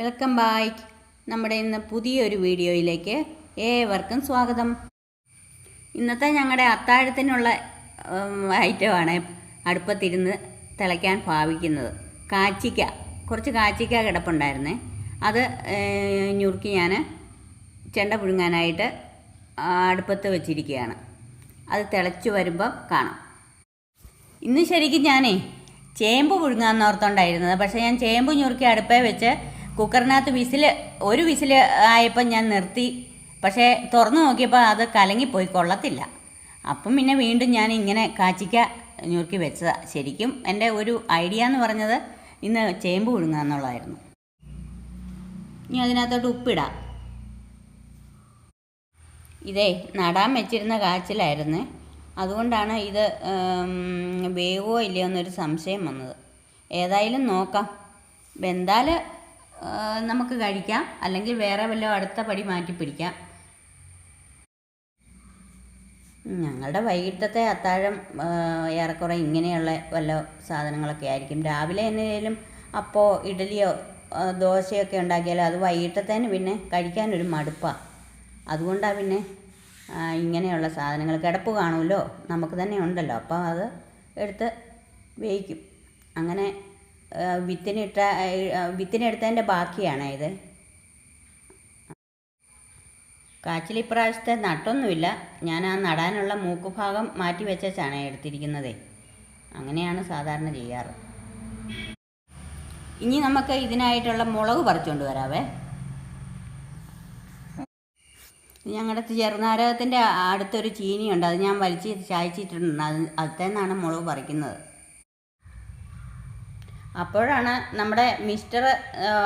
Welcome back നമ്മുടെ ഇന്ന് പുതിയൊരു വീഡിയോയിലേക്ക് ഏവർക്കും സ്വാഗതം. ഇന്നത്തെ ഞങ്ങളുടെ അത്താഴത്തിനുള്ള ഐറ്റമാണ് അടുപ്പത്തിരുന്ന് തിളയ്ക്കാൻ ഭാവിക്കുന്നത്. കാച്ചിക്ക കുറച്ച് കാച്ചിക്ക കിടപ്പുണ്ടായിരുന്നേ. അത് ഞുറുക്കി ഞാൻ ചെണ്ട പുഴുങ്ങാനായിട്ട് അടുപ്പത്ത് വെച്ചിരിക്കുകയാണ്. അത് തിളച്ചു വരുമ്പോൾ കാണാം. ഇന്ന് ശരിക്കും ഞാനേ ചേമ്പ് പുഴുങ്ങാൻ ഓർത്തോണ്ടായിരുന്നത്. പക്ഷേ ഞാൻ ചേമ്പ് ഞുറുക്കി അടുപ്പേ വെച്ച് കുക്കറിനകത്ത് വിസിൽ ഒരു വിസിൽ ആയപ്പോൾ ഞാൻ നിർത്തി. പക്ഷേ തുറന്നു നോക്കിയപ്പോൾ അത് കലങ്ങിപ്പോയി കൊള്ളത്തില്ല. അപ്പം പിന്നെ വീണ്ടും ഞാൻ ഇങ്ങനെ കാച്ചിക്ക ഞുറുക്കി വെച്ചതാണ് ശരിക്കും എന്റെ ഒരു ഐഡിയ എന്ന് പറഞ്ഞത് ഇന്ന് ചേമ്പ് പുഴുങ്ങാന്നുള്ളതായിരുന്നു. ഇനി അതിനകത്തോട്ട് ഉപ്പിടാം. ഇതേ നടാൻ വെച്ചിരുന്ന കാച്ചിലായിരുന്നു. അതുകൊണ്ടാണ് ഇത് വേവോ ഇല്ലയോ എന്നൊരു സംശയം വന്നത്. ഏതായാലും നോക്കാം. വെന്താൽ നമുക്ക് കഴിക്കാം. അല്ലെങ്കിൽ വേറെ വല്ല അടുത്ത പടി മാറ്റി പിടിക്കാം. ഞങ്ങളുടെ വൈകിട്ടത്തെ അത്താഴം ഏറെക്കുറെ ഇങ്ങനെയുള്ള വല്ല സാധനങ്ങളൊക്കെ ആയിരിക്കും. രാവിലെ എന്തെങ്കിലും അപ്പോൾ ഇഡലിയോ ദോശയോ ദോശയൊക്കെ ഉണ്ടാക്കിയാൽ അത് വൈകിട്ടത്തേന് പിന്നെ കഴിക്കാനൊരു മടുപ്പാണ് അതുകൊണ്ടാണ് പിന്നെ ഇങ്ങനെയുള്ള സാധനങ്ങൾ കിടപ്പ് കാണുമല്ലോ. നമുക്ക് തന്നെ ഉണ്ടല്ലോ. അപ്പോൾ അത് എടുത്ത് വേവിക്കും. അങ്ങനെ വിത്തിനിട്ട വിത്തിനെടുത്തതിന്റെ ബാക്കിയാണ് ഇത്? കാച്ചിൽ ഇപ്രാവശ്യത്തെ നട്ടൊന്നുമില്ല. ഞാൻ ആ നടാനുള്ള മൂക്ക് ഭാഗം മാറ്റി വെച്ചാണ് എടുത്തിരിക്കുന്നതേ. അങ്ങനെയാണ് സാധാരണ ചെയ്യാറ്. ഇനി നമുക്ക് ഇതിനായിട്ടുള്ള മുളക് പറിച്ചുകൊണ്ട് വരാവേ. ഞങ്ങളുടെ ചെറുനാരകത്തിന്റെ അടുത്തൊരു ചീനിയുണ്ട്. അത് ഞാൻ വലിച്ച് ചായച്ചിട്ടുണ്ട്. അത് അതിൽ മുളക് പറിക്കുന്നത്. അപ്പോഴാണ് നമ്മുടെ മിസ്റ്റർ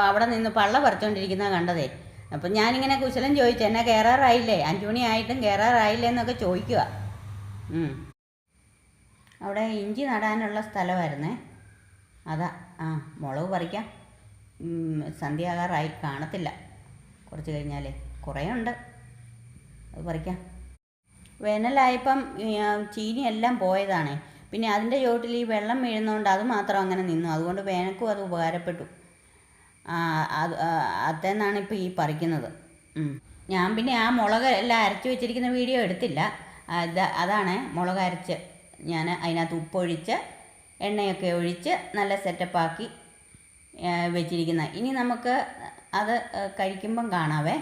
അവിടെ നിന്ന് പള്ള പറിച്ചുകൊണ്ടിരിക്കുന്നത് കണ്ടതേ. അപ്പം ഞാനിങ്ങനെ കുശലം ചോദിച്ചു എന്നെ കയറാറായില്ലേ അഞ്ചു മണി ആയിട്ടും കയറാറായില്ലേ എന്നൊക്കെ ചോദിക്കുക അവിടെ ഇഞ്ചി നടാനുള്ള സ്ഥലമായിരുന്നേ. അതാ ആ മുളക് പറിക്കാം. സന്ധ്യാകാറായി കാണത്തില്ല. കുറച്ച് കഴിഞ്ഞാലേ കുറേ ഉണ്ട്. അത് പറിക്കാം. വേനലായപ്പം ചീനിയെല്ലാം പോയതാണേ. പിന്നെ അതിന്റെ ചുവട്ടിൽ ഈ വെള്ളം വീഴുന്നതുകൊണ്ട് അത് മാത്രം അങ്ങനെ നിന്നു. അതുകൊണ്ട് വേനൽക്കും അത് ഉപകാരപ്പെട്ടു. അത് അതെന്നാണ് ഇപ്പോൾ ഈ പറിക്കുന്നത്. ഞാൻ പിന്നെ ആ മുളക് എല്ലാം അരച്ച് വെച്ചിരിക്കുന്ന വീഡിയോ എടുത്തില്ല. അത് അതാണ് മുളക് അരച്ച് ഞാൻ അതിനകത്ത് ഉപ്പൊഴിച്ച് എണ്ണയൊക്കെ ഒഴിച്ച് നല്ല സെറ്റപ്പാക്കി വെച്ചിരിക്കുന്ന ഇനി നമുക്ക് അത് കഴിക്കുമ്പം കാണാവേ.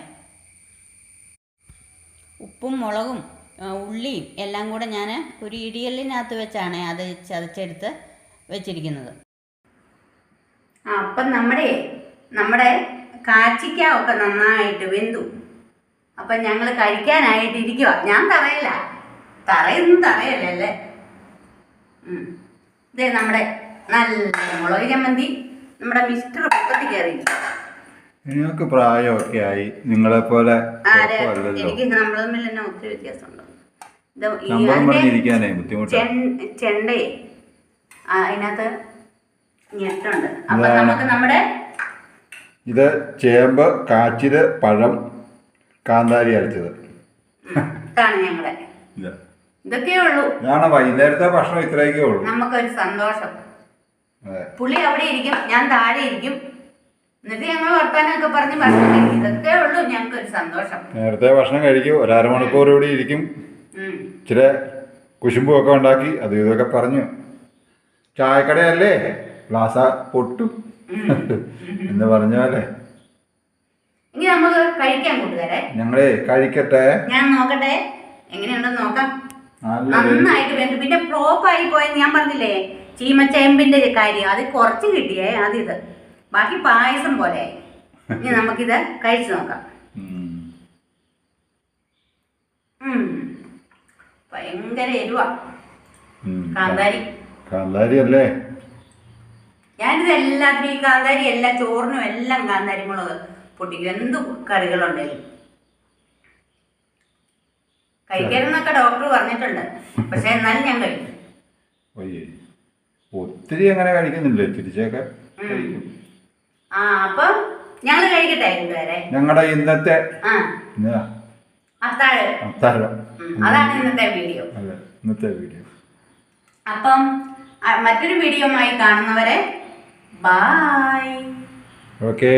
ഉപ്പും മുളകും ഉള്ളിയും എല്ലാം കൂടെ ഞാൻ ഒരു ഇടിയലിനകത്ത് വെച്ചാണ് അത് ചതച്ചെടുത്ത് വെച്ചിരിക്കുന്നത്. ആ അപ്പം നമ്മുടെ നമ്മുടെ കാച്ചിക്ക ഒക്കെ നന്നായിട്ട് വെന്തു. അപ്പം ഞങ്ങൾ കഴിക്കാനായിട്ട് ഇരിക്കുക ഞാൻ തറയില്ല തറയൊന്നും തറയല്ലേ ഉം. ഇതേ നമ്മുടെ നല്ല മുളക് ചമ്മന്തി നമ്മുടെ മിസ്റ്റർ പൊക്കത്തി കയറി. നിങ്ങൾക്ക് പ്രായമൊക്കെ ആയി നിങ്ങളെ പോലെ എനിക്ക് നമ്മൾ തമ്മിൽ തന്നെ ഒത്തിരി വ്യത്യാസമുണ്ട്. ചെണ്ടേ. അതിനകത്ത് ഞെട്ടുണ്ട്. അപ്പൊ. നമുക്ക് നമ്മുടെ ഇത് ചേമ്പ് കാച്ചിൽ പഴം കാന്താരി അരച്ചത്. ഇതാണ് ഇതൊക്കെ ഉള്ളൂ. ഇതാണ് വൈകുന്നേരത്തെ ഭക്ഷണം ഇത്രയൊക്കെ ഉള്ളൂ? നമുക്കൊരു സന്തോഷം. പുളി പുള്ളി അവിടെ ഇരിക്കും ഞാൻ താഴെ ഇരിക്കും. എന്നിട്ട് ഞങ്ങൾ വർത്താനൊക്കെ പറഞ്ഞ് ഭക്ഷണം കഴിക്കും. ഇതൊക്കെ ഉള്ളൂ ഞങ്ങൾക്കൊരു സന്തോഷം. നേരത്തെ ഭക്ഷണം കഴിക്കും. ഒരു അരമണിക്കൂർ ഇവിടെ ഇരിക്കും. ഇച്ചിരി കുശുമ്പും ഒക്കെ ഉണ്ടാക്കി അത് ഇതൊക്കെ പറഞ്ഞു. ചായക്കടയല്ലേ? ഗ്ലാസ പൊട്ടും. എന്ന് പറഞ്ഞ പോലെ ഇനി നമുക്ക് കഴിക്കാൻ കൂട്ടുകാരെ. ഞങ്ങളെ കഴിക്കട്ടെ. ഞാൻ നോക്കട്ടെ. എങ്ങനെയുണ്ടെന്ന് നോക്കാം. നല്ല നന്നായിട്ട് വെന്തു. പിന്നെ ഫ്ലോപ്പ് ആയി പോയെന്ന് ഞാൻ പറഞ്ഞില്ലേ? ചീമച്ചേമ്പിന്റെ കാര്യം. അത് കുറച്ച് കിട്ടിയേ അതിത് ബാക്കി പായസം പോലെ. ഇനി നമുക്കിത് കഴിച്ചു നോക്കാം. ഭയങ്കര എരുവാ. കാന്താരി. കാന്താരി അല്ലേ? ഞാനിത് എല്ലാത്തിനും ഈ കാന്താരി എല്ലാ ചോറിനും എല്ലാം കാന്താരി മുളക് പൊട്ടിക്കും. എന്ത് കറികളുണ്ടെങ്കിലും കഴിക്കരുതെന്നൊക്കെ ഡോക്ടർ പറഞ്ഞിട്ടുണ്ട്. പക്ഷെ എന്നാലും ഞാൻ കഴിക്കും. ഒത്തിരി അങ്ങനെ കഴിക്കുന്നില്ലേ? തിരിച്ചൊക്കെ ആ അപ്പം ഞങ്ങൾ കഴിക്കട്ടെ കൂട്ടുകാരെ ഞങ്ങളുടെ ഇന്നത്തെ ആ ഇന്ന് അത്താഴ് അത്താഴം ഉം, അതാണ് ഇന്നത്തെ വീഡിയോ ഇന്നത്തെ വീഡിയോ അപ്പം മറ്റൊരു വീഡിയോ കാണുന്നവരെ ബൈ ഓക്കേ